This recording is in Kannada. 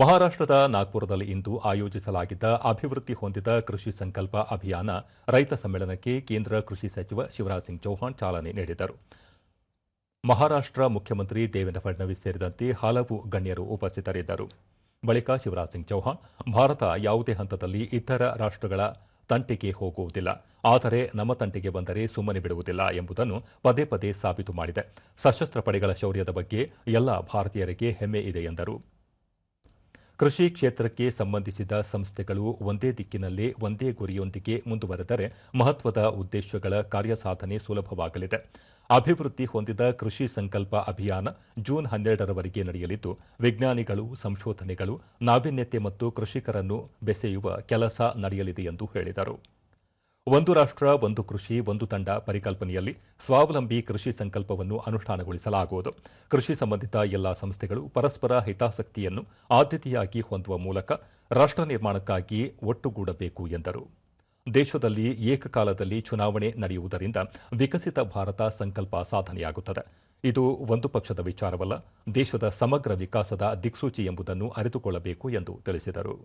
ಮಹಾರಾಷ್ಟ್ರದ ನಾಗ್ಪುರದಲ್ಲಿ ಇಂದು ಆಯೋಜಿಸಲಾಗಿದ್ದ ಅಭಿವೃದ್ಧಿ ಹೊಂದಿದ ಕೃಷಿ ಸಂಕಲ್ಪ ಅಭಿಯಾನ ರೈತ ಸಮ್ಮೇಳನಕ್ಕೆ ಕೇಂದ್ರ ಕೃಷಿ ಸಚಿವ ಶಿವರಾಜ್ ಸಿಂಗ್ ಚೌಹಾಣ್ ಚಾಲನೆ ನೀಡಿದರು. ಮಹಾರಾಷ್ಟ್ರ ಮುಖ್ಯಮಂತ್ರಿ ದೇವೇಂದ್ರ ಫಡ್ನವೀಸ್ ಸೇರಿದಂತೆ ಹಲವು ಗಣ್ಯರು ಉಪಸ್ಥಿತರಿದ್ದರು. ಬಳಿಕ ಶಿವರಾಜ್ ಸಿಂಗ್ ಚೌಹಾಣ್, ಭಾರತ ಯಾವುದೇ ಹಂತದಲ್ಲಿ ಇತರ ರಾಷ್ಟ್ರಗಳ ತಂಟೆಗೆ ಹೋಗುವುದಿಲ್ಲ, ಆದರೆ ನಮ್ಮ ತಂಟೆಗೆ ಬಂದರೆ ಸುಮ್ಮನೆ ಬಿಡುವುದಿಲ್ಲ ಎಂಬುದನ್ನು ಪದೇ ಪದೇ ಸಾಬೀತು ಮಾಡಿದೆ. ಸಶಸ್ತ್ರ ಪಡೆಗಳ ಶೌರ್ಯದ ಬಗ್ಗೆ ಎಲ್ಲ ಭಾರತೀಯರಿಗೆ ಹೆಮ್ಮೆ ಇದೆ ಎಂದರು. ಕೃಷಿ ಕ್ಷೇತ್ರಕ್ಕೆ ಸಂಬಂಧಿಸಿದ ಸಂಸ್ಥೆಗಳು ಒಂದೇ ದಿಕ್ಕಿನಲ್ಲಿ ಒಂದೇ ಗುರಿಯೊಂದಿಗೆ ಮುಂದುವರೆದರೆ ಮಹತ್ವದ ಉದ್ದೇಶಗಳ ಕಾರ್ಯಸಾಧನೆ ಸುಲಭವಾಗಲಿದೆ. ಅಭಿವೃದ್ಧಿ ಹೊಂದಿದ ಕೃಷಿ ಸಂಕಲ್ಪ ಅಭಿಯಾನ ಜೂನ್ ಹನ್ನೆರಡರವರೆಗೆ ನಡೆಯಲಿದ್ದು, ವಿಜ್ಞಾನಿಗಳು, ಸಂಶೋಧನೆಗಳು, ನಾವೀನ್ಯತೆ ಮತ್ತು ಕೃಷಿಕರನ್ನು ಬೆಸೆಯುವ ಕೆಲಸ ನಡೆಯಲಿದೆ ಎಂದು ಹೇಳಿದರು. ಒಂದು ರಾಷ್ಟ್ರ, ಒಂದು ಕೃಷಿ, ಒಂದು ತಂಡ ಪರಿಕಲ್ಪನೆಯಲ್ಲಿ ಸ್ವಾವಲಂಬಿ ಕೃಷಿ ಸಂಕಲ್ಪವನ್ನು ಅನುಷ್ಠಾನಗೊಳಿಸಲಾಗುವುದು. ಕೃಷಿ ಸಂಬಂಧಿತ ಎಲ್ಲ ಸಂಸ್ಥೆಗಳು ಪರಸ್ಪರ ಹಿತಾಸಕ್ತಿಯನ್ನು ಆದ್ಯತೆಯಾಗಿ ಹೊಂದುವ ಮೂಲಕ ರಾಷ್ಟ್ರ ನಿರ್ಮಾಣಕ್ಕಾಗಿ ಒಟ್ಟುಗೂಡಬೇಕು ಎಂದರು. ದೇಶದಲ್ಲಿ ಏಕಕಾಲದಲ್ಲಿ ಚುನಾವಣೆ ನಡೆಯುವುದರಿಂದ ವಿಕಸಿತ ಭಾರತ ಸಂಕಲ್ಪ ಸಾಧನೆಯಾಗುತ್ತದೆ. ಇದು ಒಂದು ಪಕ್ಷದ ವಿಚಾರವಲ್ಲ, ದೇಶದ ಸಮಗ್ರ ವಿಕಾಸದ ದಿಕ್ಸೂಚಿ ಎಂಬುದನ್ನು ಅರಿತುಕೊಳ್ಳಬೇಕು ಎಂದು ತಿಳಿಸಿದರು.